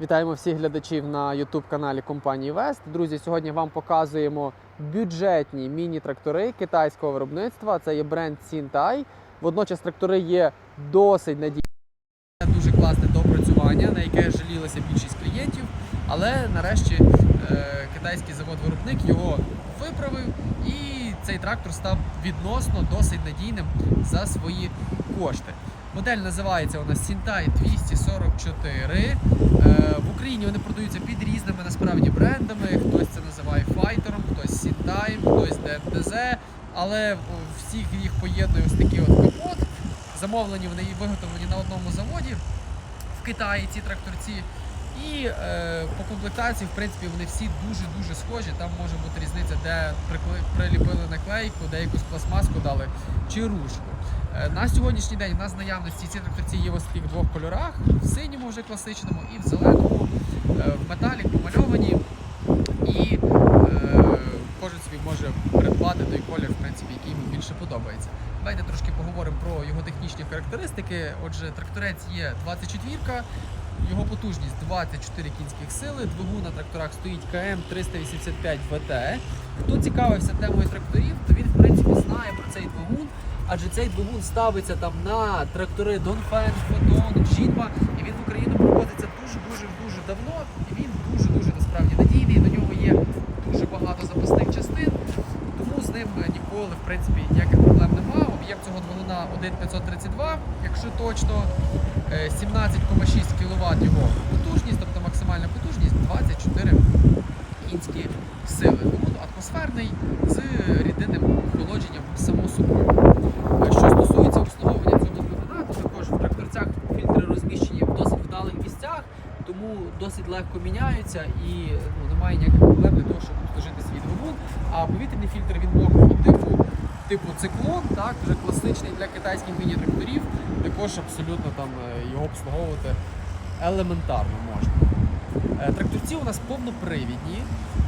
Вітаємо всіх глядачів на youtube каналі компанії Вест. Друзі, сьогодні вам показуємо бюджетні міні-трактори китайського виробництва. Це є бренд Сінтай. Водночас трактори є досить надійні. Дуже класне доопрацювання, на яке жалілися більшість клієнтів. Але нарешті е, китайський завод-виробник його виправив, і цей трактор став відносно досить надійним за свої кошти. Модель називається у нас Сінтай 244. Е, В Україні вони продаються під різними насправді брендами. Хтось це називає файтером, хтось Сінтай, хтось ДМТЗ. Але всіх їх поєднує ось такий от капот. Замовлені вони і виготовлені на одному заводі в Китаї ці тракторці. І е, по комплектації, в принципі, вони всі дуже-дуже схожі. Там може бути різниця, де приліпили наклейку, де якусь пластмаску дали чи ручку. Е, На сьогоднішній день у нас в наявності ці тракторці є в ось таких двох кольорах: в синьому вже класичному і в зеленому, е, в металі помальовані. І е, кожен собі може придбати той колір, в принципі, який йому більше подобається. Давайте трошки поговоримо про його технічні характеристики. Отже, тракторець є 24 його потужність 24 кінських сили. Двигун на тракторах стоїть КМ 385 ВТ. Хто цікавився темою тракторів, то він в принципі знає про цей двигун, адже цей двигун ставиться там на трактори Донфен, Фотон, Жінма, і він в Україну привозиться дуже дуже дуже давно. І він дуже дуже насправді надійний. До нього є дуже багато запасних частин. Тому з ним ніколи в принципі. Двигуна 1,532, якщо точно. Е, 17,6 кВт його потужність, тобто максимальна потужність 24 кінські сили. Двигун атмосферний з рідинним охолодженням само собою. Е, Що стосується обслуговування цього двигуна, то також в тракторцях фільтри розміщені в досить вдалих місцях, тому досить легко міняються і ну, немає ніяких проблем для того, щоб обслужити свій двигун. А повітряний фільтр він мокрого типу, циклон, так, вже класичний для китайських міні-тракторів, також абсолютно там е, його обслуговувати елементарно можна. Е, Тракторці у нас повнопривідні.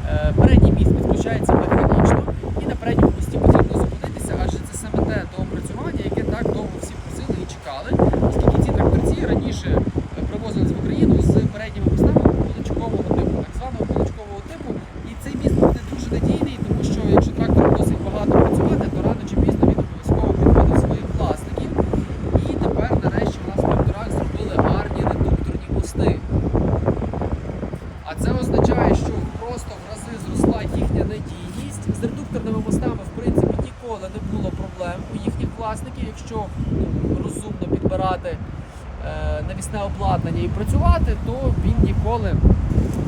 Е, Передній міст підключається механічно, і на передньому місті потрібно зупинитися, адже це саме те доопрацювання, яке так довго всі просили і чекали, оскільки ці тракторці раніше е, привозились в Україну з передніми мостами куличкового типу, так званого куличкового типу. І цей міст буде дуже надійний, тому що якщо трактор досить багато працювати, то рано чи пізно він обов'язково підводить своїх власників. І тепер нарешті у нас в тракторах зробили гарні редукторні мости. А це означає, що просто в рази зросла їхня надійність. З редукторними мостами, в принципі, ніколи не було проблем у їхніх власників, якщо ну, розумно підбирати е, навісне обладнання і працювати, то він ніколи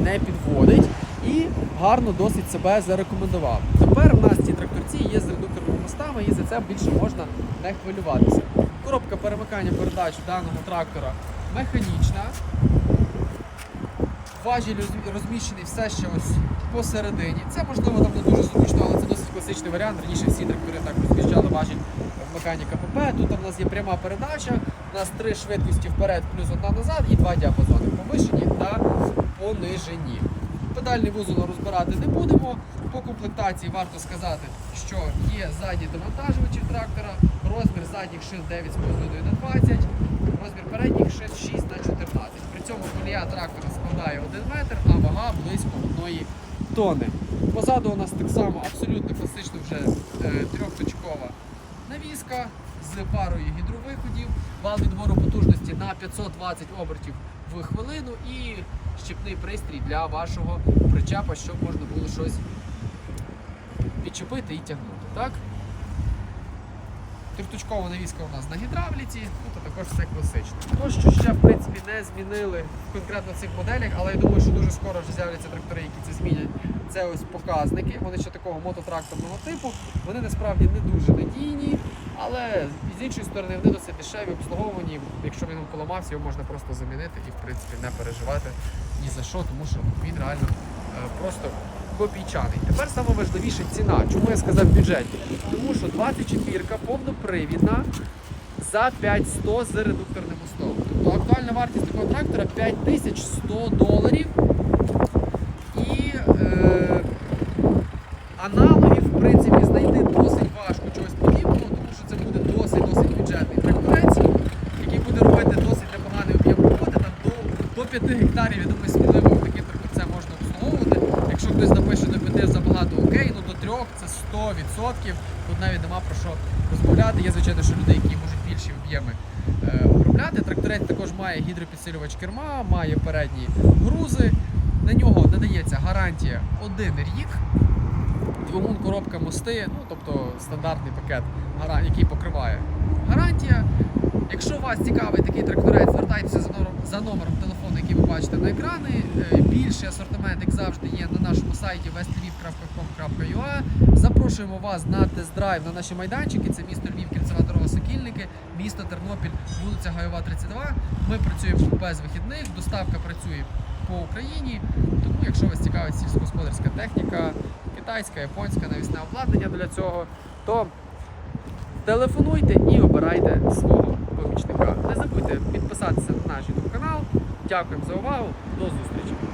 не підводить і гарно досить себе зарекомендував. Тепер у нас ці тракторці є з редукторними мостами, і за це більше можна не хвилюватися. Коробка перемикання передач даного трактора механічна. Важіль роз- розміщений все ще ось посередині. Це можливо там не дуже зручно, але це досить класичний варіант. Раніше всі трактори так розміщали важіль вмикання КПП. Тут у нас є пряма передача. У нас три швидкості вперед, плюс одна назад і два діапазони повишені та понижені. Педальний вузол розбирати не будемо. По комплектації варто сказати, що є задні довантажувачі трактора, розмір задніх шин 9,5 на 20, розмір передніх шин 6 на 14. При цьому колія трактора складає 1 метр, а вага близько 1 тонни. Позаду у нас так само абсолютно класично вже е, трьохточкова навіска з парою гідровиходів, вал відбору потужності на 520 обертів в хвилину і щепний пристрій для вашого причепа, щоб можна було щось відчепити і тягнути. Так? Трьохточкова навіска у нас на гідравліці, тут також все класично. То, що ще в принципі не змінили в конкретно цих моделях, але я думаю, що дуже скоро вже з'являться трактори, які це змінять. Це ось показники. Вони ще такого мототракторного типу. Вони насправді не дуже надійні, але з іншої сторони вони досить дешеві, обслуговувані. Якщо він поламався, його можна просто замінити і в принципі не переживати ні за що, тому що він реально е, просто копійчаний. Тепер саме важливіше ціна. Чому я сказав бюджет? Тому що 24 повнопривідна за 5100 з редукторним мостом. Тобто актуальна вартість такого трактора 5100 доларів. І е, аналогів, в принципі, знайти досить важко чогось подібного, тому що це буде досить досить бюджетний тракторець, який буде робити досить непоганий об'єм роботи, там до, до 5 гектарів, я думаю, сміливо таким тракторцем можна обслуговувати. Якщо хтось напише до 5 окей, ну до 3 це 100%. Тут навіть нема про що розмовляти. Є, звичайно, що люди, які можуть більші об'єми е, обробляти. Тракторець також має гідропідсилювач керма, має передні грузи. На нього надається гарантія один рік. Двигун, коробка, мости, ну тобто стандартний пакет, який покриває гарантія. Якщо вас цікавий такий тракторець, екрани. Е, Більший асортимент, як завжди, є на нашому сайті westlviv.com.ua. Запрошуємо вас на тест-драйв на наші майданчики. Це місто Львів, кільцева дорога Сокільники, місто Тернопіль, вулиця Гайова, 32. Ми працюємо без вихідних, доставка працює по Україні. Тому, якщо вас цікавить сільськогосподарська техніка, китайська, японська, навісне обладнання для цього, то телефонуйте і обирайте свого помічника. Не забудьте підписатися на наш YouTube канал. Дякуємо за увагу, до зустрічі!